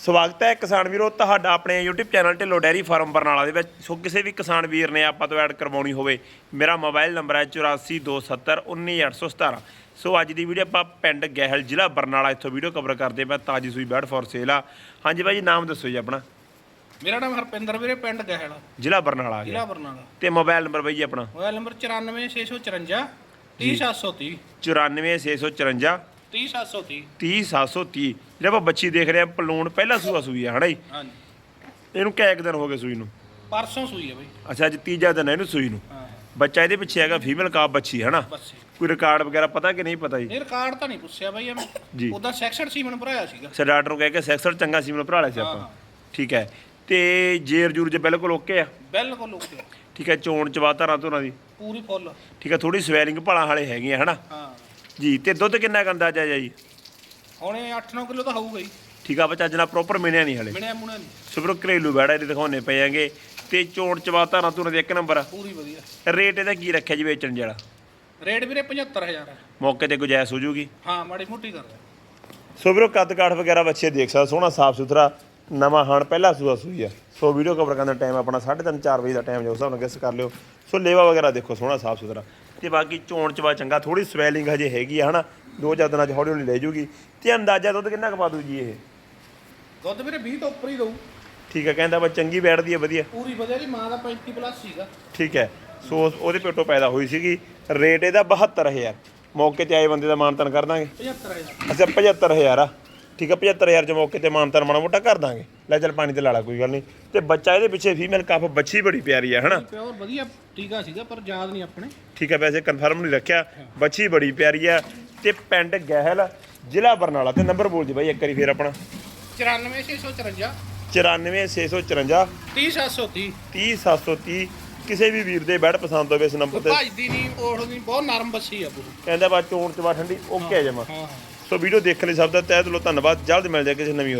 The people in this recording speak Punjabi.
ਸਵਾਗਤ ਹੈ ਕਿਸਾਨ ਵੀਰੋ ਤੁਹਾਡਾ ਆਪਣੇ YouTube channel Dhillon dairy farm Barnala ਦੇ ਵਿੱਚ। ਸੋ ਕਿਸੇ ਵੀ ਕਿਸਾਨ ਵੀਰ ਨੇ ਆਪਾਂ ਤੋਂ ਐਡ ਕਰਵਾਉਣੀ ਹੋਵੇ ਮੇਰਾ ਮੋਬਾਈਲ ਨੰਬਰ ਹੈ 8427191817 ਸੋ ਅੱਜ ਦੀ ਵੀਡੀਓ ਆਪਾਂ ਪਿੰਡ ਗਹਿਲ ਜ਼ਿਲ੍ਹਾ ਬਰਨਾਲਾ ਇੱਥੋਂ ਵੀਡੀਓ ਕਵਰ ਕਰਦੇ ਪਏ ਤਾਜੀ ਸੂਈ ਬੈਡ ਫॉर ਸੇਲ ਆ। ਹਾਂਜੀ ਬਾਈ ਜੀ ਨਾਮ ਦੱਸੋ ਜੀ ਆਪਣਾ? ਮੇਰਾ ਨਾਮ ਹਰਪਿੰਦਰ ਵੀਰੇ ਪਿੰਡ ਗਹਿਲ। ਜ਼ਿਲ੍ਹਾ ਬਰਨਾਲਾ ਆ ਜ਼ਿਲ੍ਹਾ ਬਰਨਾਲਾ। ਤੇ ਮੋਬਾਈਲ ਨੰਬਰ ਬਾਈ ਜੀ ਆਪਣਾ? ਮੋਬਾਈਲ ਨੰਬਰ 94654 30730 94654 30730 30730 ਜਿਹੜਾ ਆਪਾਂ ਬੱਚੀ ਦੇਖ ਰਹੇ ਆ ਪਲੂਣ ਪਹਿਲਾ ਸੂਆ ਸੂਈ ਆ ਹਨਾ ਜੀ? ਹਾਂਜੀ। ਇਹਨੂੰ ਕਿੰਨੇ ਕੁ ਦਿਨ ਹੋ ਗਏ ਸੂਈ ਨੂੰ? ਪਰਸੋਂ ਸੂਈ ਹੈ ਬਈ। ਅੱਛਾ ਅੱਜ ਤੀਜਾ ਦਿਨ ਹੈ ਇਹਨੂੰ ਸੂਈ ਨੂੰ। ਹਾਂ। ਬੱਚਾ ਇਹਦੇ ਪਿੱਛੇ ਹੈਗਾ ਫੀਮੇਲ ਕਾਪ ਬੱਚੀ ਹੈ ਨਾ ਬਸ ਕੋਈ ਰਿਕਾਰਡ ਵਗੈਰਾ ਪਤਾ ਕਿ ਨਹੀਂ ਪਤਾ ਜੀ? ਇਹ ਰਿਕਾਰਡ ਤਾਂ ਨਹੀਂ ਪੁੱਛਿਆ ਬਈ ਜੀ। ਐਵੇਂ ਉਦਾਂ ਸੈਕਸ਼ਨ ਸੀਮਨ ਭਰਾਇਆ ਸੀਗਾ। ਸਰ ਡਾਕਟਰ ਨੂੰ ਕਹਿ ਕੇ ਸੈਕਸਰ ਚੰਗਾ ਸੀਮਨ ਭਰਾ ਲਿਆ ਸੀ ਆਪਾਂ। ਠੀਕ ਹੈ। ਤੇ ਜੇਰ ਜੂਰ ਜੇ ਬਿਲਕੁਲ ਓਕੇ ਆ? ਬਿਲਕੁਲ ਓਕੇ। ਠੀਕ ਹੈ ਚੋਣ ਚਵਾ ਧਾਰਾਂ ਧੁਰਾਂ ਦੀ? ਪੂਰੀ ਫੁੱਲ। ਠੀਕ ਹੈ ਥੋੜੀ ਸਵੈਲਿੰਗ ਭਾਲਾਂ ਵਾਲੇ ਹੈਗੀਆਂ ਹਨਾ? ਹਾਂ। ਜੀ ਤੇ ਦੁੱਧ ਕਿੰਨਾ ਕੁ ਅੰਦਾਜ਼ਾ ਹੈ ਜੀ? ਹੁਣ ਇਹ 8-9 ਕਿਲੋ ਤਾਂ ਹੋਊਗਾ ਹੀ ਠੀਕ ਆ ਬੱਚਾ ਜਨਾ ਪ੍ਰੋਪਰ ਮਿਲਿਆ ਨਹੀਂ ਹਲੇ। ਮਿਣਿਆ ਮੁਣਿਆ ਨਹੀਂ। ਸੁਪਰ ਘਰੇਲੂ ਬੈੜਾ ਇਹਦੇ ਦਿਖਾਉਣੇ ਪਏਗੇ ਤੇ ਚੋਣ ਚਵਾ ਧਾਰਾਂ ਧੁਰਾਂ ਦੇ ਇੱਕ ਨੰਬਰ ਆ। ਪੂਰੀ ਵਧੀਆ। ਰੇਟ ਇਹਦਾ ਕੀ ਰੱਖਿਆ ਜੀ ਵੇਚਣ ਜਿਹੜਾ? ਰੇਟ ਵੀਰੇ 75000 ਹੈ। ਮੌਕੇ ਤੇ ਗੁਜਾਇਸ਼ ਹੋ ਜੂਗੀ। ਹਾਂ ਮਾੜੀ ਮੋਟੀ ਕਰ ਰਿਹਾ ਸੋ ਵੀਰੋ ਕੱਦ ਕਾਠ ਵਗੈਰਾ ਬੱਚੇ ਦੇਖ ਸਕਦੇ ਸੋਹਣਾ ਸਾਫ਼ ਸੁਥਰਾ ਨਵਾਂ ਹਾਣ ਪਹਿਲਾ ਸੂਆ ਸੂਈ ਆ। ਸੋ ਵੀਡੀਓ ਕਵਰ ਕਰਨ ਦਾ ਟਾਈਮ ਆਪਣਾ 3:30 4 ਵਜੇ ਦਾ ਟਾਈਮ ਜੋ ਹਿਸਾਬ ਨਾਲ ਗੈਸ ਕਰ ਲਿਓ। ਸੋ ਲੇਵਾ ਵਗੈਰਾ ਦੇਖੋ ਸੋਹਣਾ ਸਾਫ਼ ਸੁਥਰਾ। ਤੇ ਬਾਕੀ ਚੋਣ ਚਵਾ ਚੰਗਾ ਥੋੜੀ ਸਵੈਲਿੰਗ ਹਜੇ ਹੈਗੀ ਆ ਹਨਾ? ਦੋ ਚਾਰ ਦਿਨਾਂ ਚ ਹੌਲੀ ਹੌਲੀ ਲੈ ਜੂਗੀ। ਤੇ ਅੰਦਾਜ਼ਾ ਦੁੱਧ ਕਿੰਨਾ ਕੁ ਪਾ ਦੂ ਜੀ ਇਹ? ਦੁੱਧ ਵੀਰੇ 20 ਤੋਂ ਉੱਪਰ ਹੀ ਦਊ। ਠੀਕ ਹੈ ਕਹਿੰਦਾ ਬਾ ਚੰਗੀ ਬੈਠਦੀ ਹੈ ਵਧੀਆ। ਪੂਰੀ ਵਧੀਆ ਦੀ ਮਾਂ ਦਾ 35 ਪਲੱਸ ਸੀਗਾ। ਠੀਕ ਹੈ। ਸੋ ਉਹਦੇ ਪੇਟੋਂ ਪੈਦਾ ਹੋਈ ਸੀਗੀ। ਰੇਟ ਇਹਦਾ 72000 ਮੌਕੇ ਤੇ ਆਏ ਬੰਦੇ ਦਾ ਮਾਨਤਨ ਕਰ ਦਾਂਗੇ। 75000 ਅੱਛਾ 75000 ਆ। ਠੀਕ ਆ 75000 ਚ ਮੌਕੇ ਤੇ ਮਾਨਤਨ ਮਾੜਾ ਮੋਟਾ ਕਰ ਦਾਂਗੇ। ਲੈ ਚੱਲ ਪਾਣੀ ਤੇ ਲਾ ਲਾ ਕੋਈ ਗੱਲ ਨਹੀਂ। ਤੇ ਬੱਚਾ ਇਹਦੇ ਪਿੱਛੇ ਫੀਮੇਲ ਕੱਫ ਬੱਚੀ ਬੜੀ ਪਿਆਰੀ ਆ ਹਨਾ? ਪਿਓਰ ਵਧੀਆ ਟੀਕਾ ਸੀਗਾ ਪਰ ਯਾਦ ਨਹੀਂ ਆਪਣੇ। ਠੀਕ ਹੈ ਵੈਸੇ ਕਨਫਰਮ ਨਹੀਂ ਰੱਖਿਆ। ਬੱਚੀ ਬੜੀ ਪਿਆਰੀ ਆ। ਤੇ ਪਿੰਡ ਗਹਿਲ ਜ਼ਿਲ੍ਹਾ ਬਰਨਾਲਾ ਤੇ ਨੰਬਰ ਬੋਲ ਜੀ ਬਾਈ ਇੱਕ ਵਾਰੀ ਫੇਰ ਆਪਣਾ। 94654 94654 30730 30730 ਕਿਸੇ ਵੀ ਵੀਰ ਦੇ ਬੈਡ ਪਸੰਦ ਹੋਵੇ ਇਸ ਨੰਬਰ ਤੇ। ਭਜਦੀ ਨਹੀਂ ਓੜਦੀ ਬਹੁਤ ਨਰਮ ਬੱਸੀ ਆ ਪੂਰੀ ਕਹਿੰਦਾ ਬਾ ਚੋਣ ਚਵਾ ਠੰਡੀ ਓਕੇ ਜਮਾ। ਹਾਂ ਹਾਂ। ਸੋ ਵੀਡੀਓ ਦੇਖਣ ਲਈ ਸਭ ਦਾ ਤਹਿ ਦਿਲੋਂ ਧੰਨਵਾਦ। ਜਲਦ ਮਿਲ ਜਾ ਕਿਸੇ ਨਵੀਂ